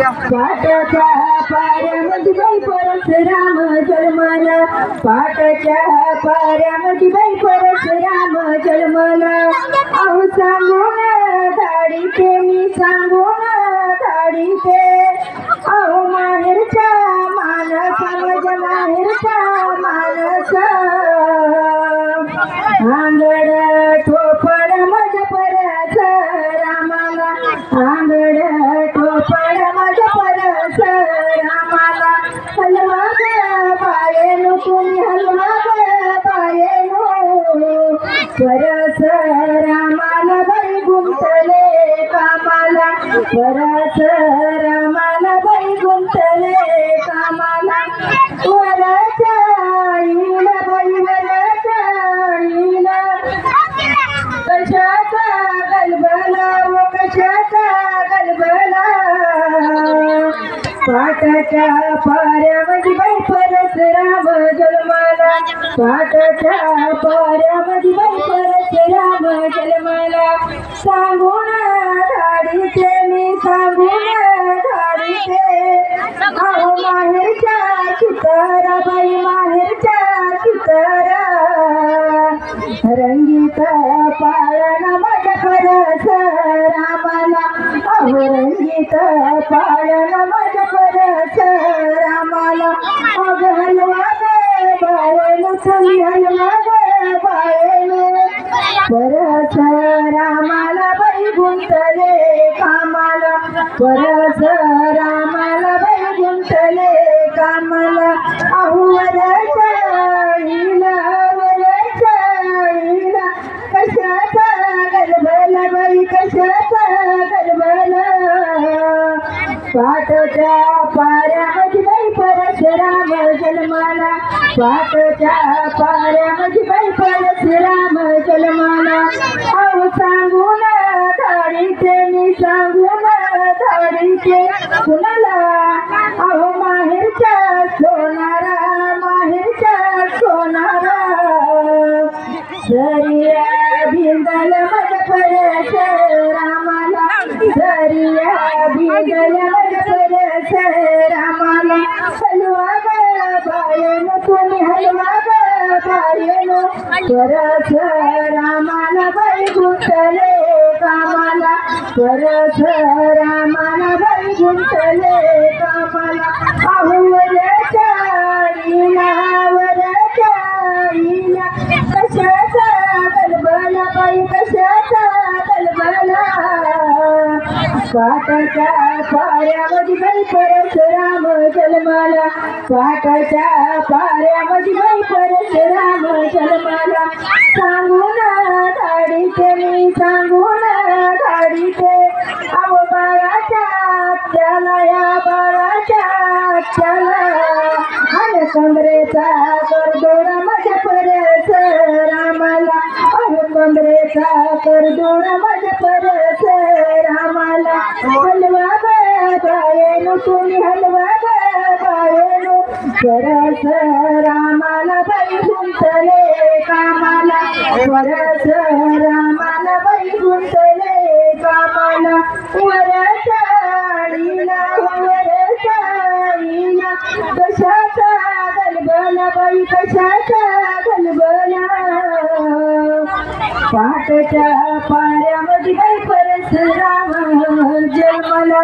पाटाच्या पाऱ्यामध्ये बाई परशुराम जन्मला. पाटाच्या पाऱ्यामध्ये बाई परशुराम जन्मला. अहो सांगून धाडी ते मी सांगून धाडी ते अहो माहेरच्या मानस मज माहेरच्या मानस तुम्ही हलवा ग पायेनो परस रामाला बाई गुंतले कामाला परस रामाला बाई गुंतले कामाला वरच्या आईला बाई वरच्या आईला कशाचा गलबला व कशाचा गलबला पाटाच्या पाऱ्यामध्ये बाई परशुराम जन्माला पाटाच्या पाऱ्यामध्ये बाई परशुराम जन्माला सांगून धाडीचे मी सांगून धाडीचे अहो माहेरच्या चितारा बाई माहेरच्या चितारा रंगीता पाळणा माझ्या परस रामाला. अहो रंगीता पाळणा माझ्या परस रामाला अग हलवा ग बाळेनो तुम्ही हलवा ग बाळेनो परस रामाला बाई गुंतले कामाला. परस रामाला बाई गुंतले कामाला. अहो वरचाळीला वरचाळीला कशाचा गलबला बाई कशाचा गलबला पाटच्या पाऱ्यामध्ये राम जन्माला जन्माला पाटच्या माझी बाई परशुराम जन्माला अहो सांगून धाडीचे मी सांगून धाडीचे. कुणाला? अहो माहेरच्या सोनारा माहेरच्या सोनारा. सरिया भिंदल मज परस रामाला सरिया भिंगल मज परस रामाला हलवा ग बायनो तुम्ही हलवा ग बायनो परस रामाला बाई गुंतले कामाला परस रामाला बाई गुंतले कामाला पाटाच्या पाऱ्यामध्ये बाई परशुराम जन्माला. पाटाच्या पाऱ्यामध्ये बाई परशुराम जन्माला. ना धाडीचे मी सांगून धाडीचे. अव बाळाच्या त्याला या बाळाच्या त्याला आणि कमरेचा करदोडा कमरेचा करदोडा मज परस रामाला? हलवा ग बायेनो तुम्ही हलवा ग परस रामाला बाई गुंतले कामाला. परस रामाला बाई गुंतले कामाला. वरच्या कशाचा गलबला बाई कशाचा गलबला पाटाच्या पाऱ्यामध्ये बाई जन्मला